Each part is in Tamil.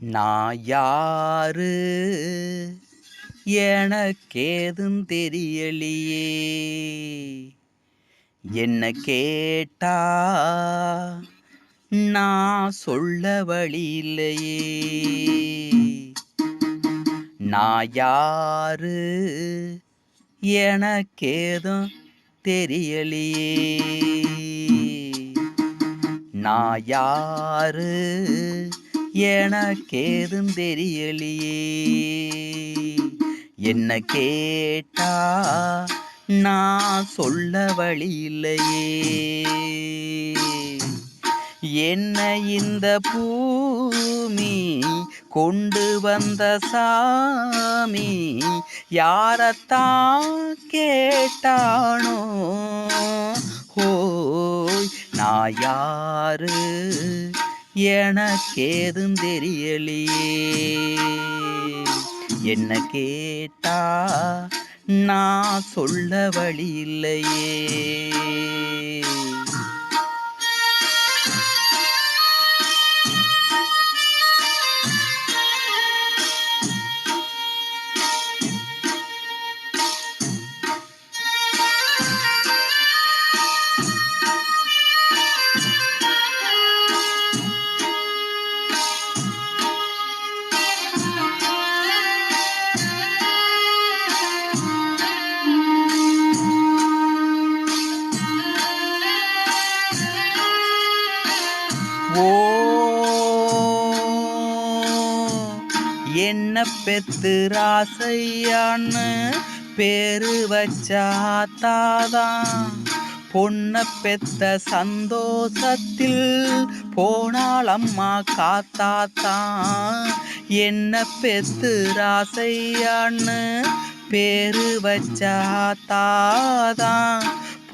நான் யாரு எனக்கேதும் தெரியலையே. என்ன கேட்டா நான் சொல்ல வழி இல்லையே நான் யாரு எனக்கேதும் தெரியலையே. நான் யாரு எனக்கேதும் தெரியலையே. என்ன கேட்டா நான் சொல்ல வழி இல்லையே என்ன இந்த பூமி கொண்டு வந்த சாமி யாரத்தான் கேட்டானோ? ஓய் நான் யாரு? எனக்கேதும் தெரியலையே. என்ன கேட்டா நான் சொல்ல வழி இல்லையே. ஓ என்ன பெத்து ராசையான்னு பேரு வச்சாத்தாதான் பொண்ண பெத்த சந்தோஷத்தில் போனால் அம்மா காத்தாத்தான் என்ன பெத்து ராசையான்னு பேரு வச்சாத்தாதான்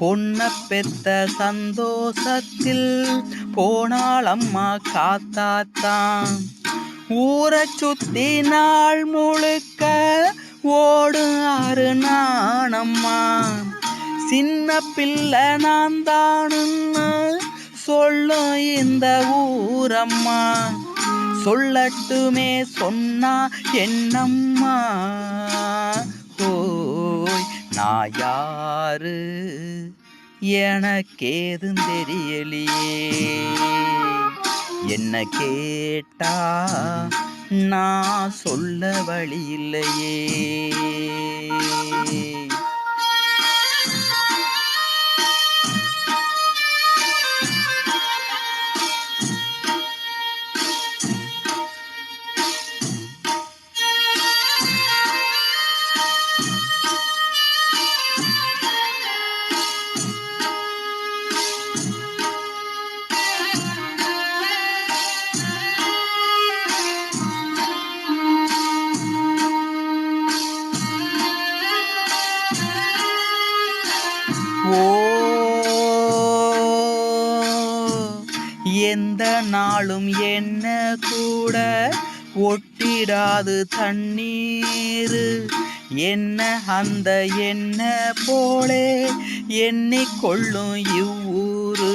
பொண்ண பெத்த சந்தோஷத்தில் போனால் அம்மா காத்தாத்தான் ஊரை சுத்தி நாள் முழுக்க ஓடும் ஆறு நானம்மா சின்ன பிள்ளை நான் தானுன்னு சொல்லும் இந்த ஊரம்மா. சொல்லட்டுமே சொன்னா என்னம்மா? ஓ நான் யாரு எனக்கேதும் தெரியலையே. என்ன கேட்டா நான் சொல்ல வழி இல்லையே. எந்த நாளும் என்ன கூட ஒட்டிடாது தண்ணீர். என்ன அந்த என்ன போலே எண்ணிக்கொள்ளும் இவ்வூரு.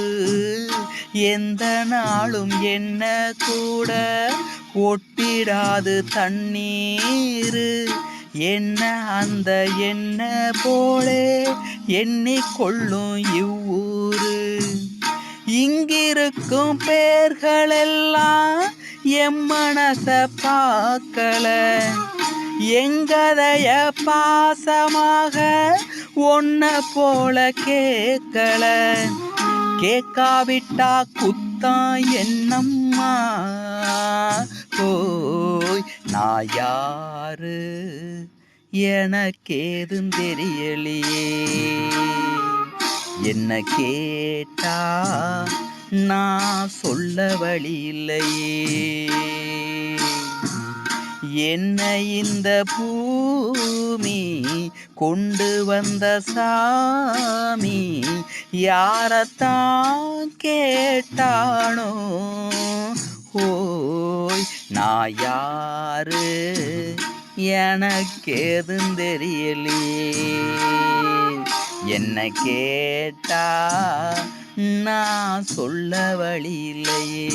எந்த நாளும் என்ன கூட ஒட்டிடாது தண்ணீர். என்ன அந்த என்ன போலே எண்ணிக்கொள்ளும் இவ்வூர். இருக்கும் பேர்களெல்லாம் எம் மனச பார்க்கல. எங்கதைய பாசமாக ஒன்ன போல கேட்கல. கேட்காவிட்டா குத்தம் என்னம்மா? போய் நான் யாரு? எனக்கேதும் தெரியலையே. என்ன கேட்டா நான் சொல்ல வழி இல்லையே என்ன இந்த பூமி கொண்டு வந்த சாமி? யாரத்தான் கேட்டானோ? ஓய் நான் யாரு? எனக்கேதும் தெரியலையே. என்ன கேட்டா நான் சொல்ல வழி இல்லையே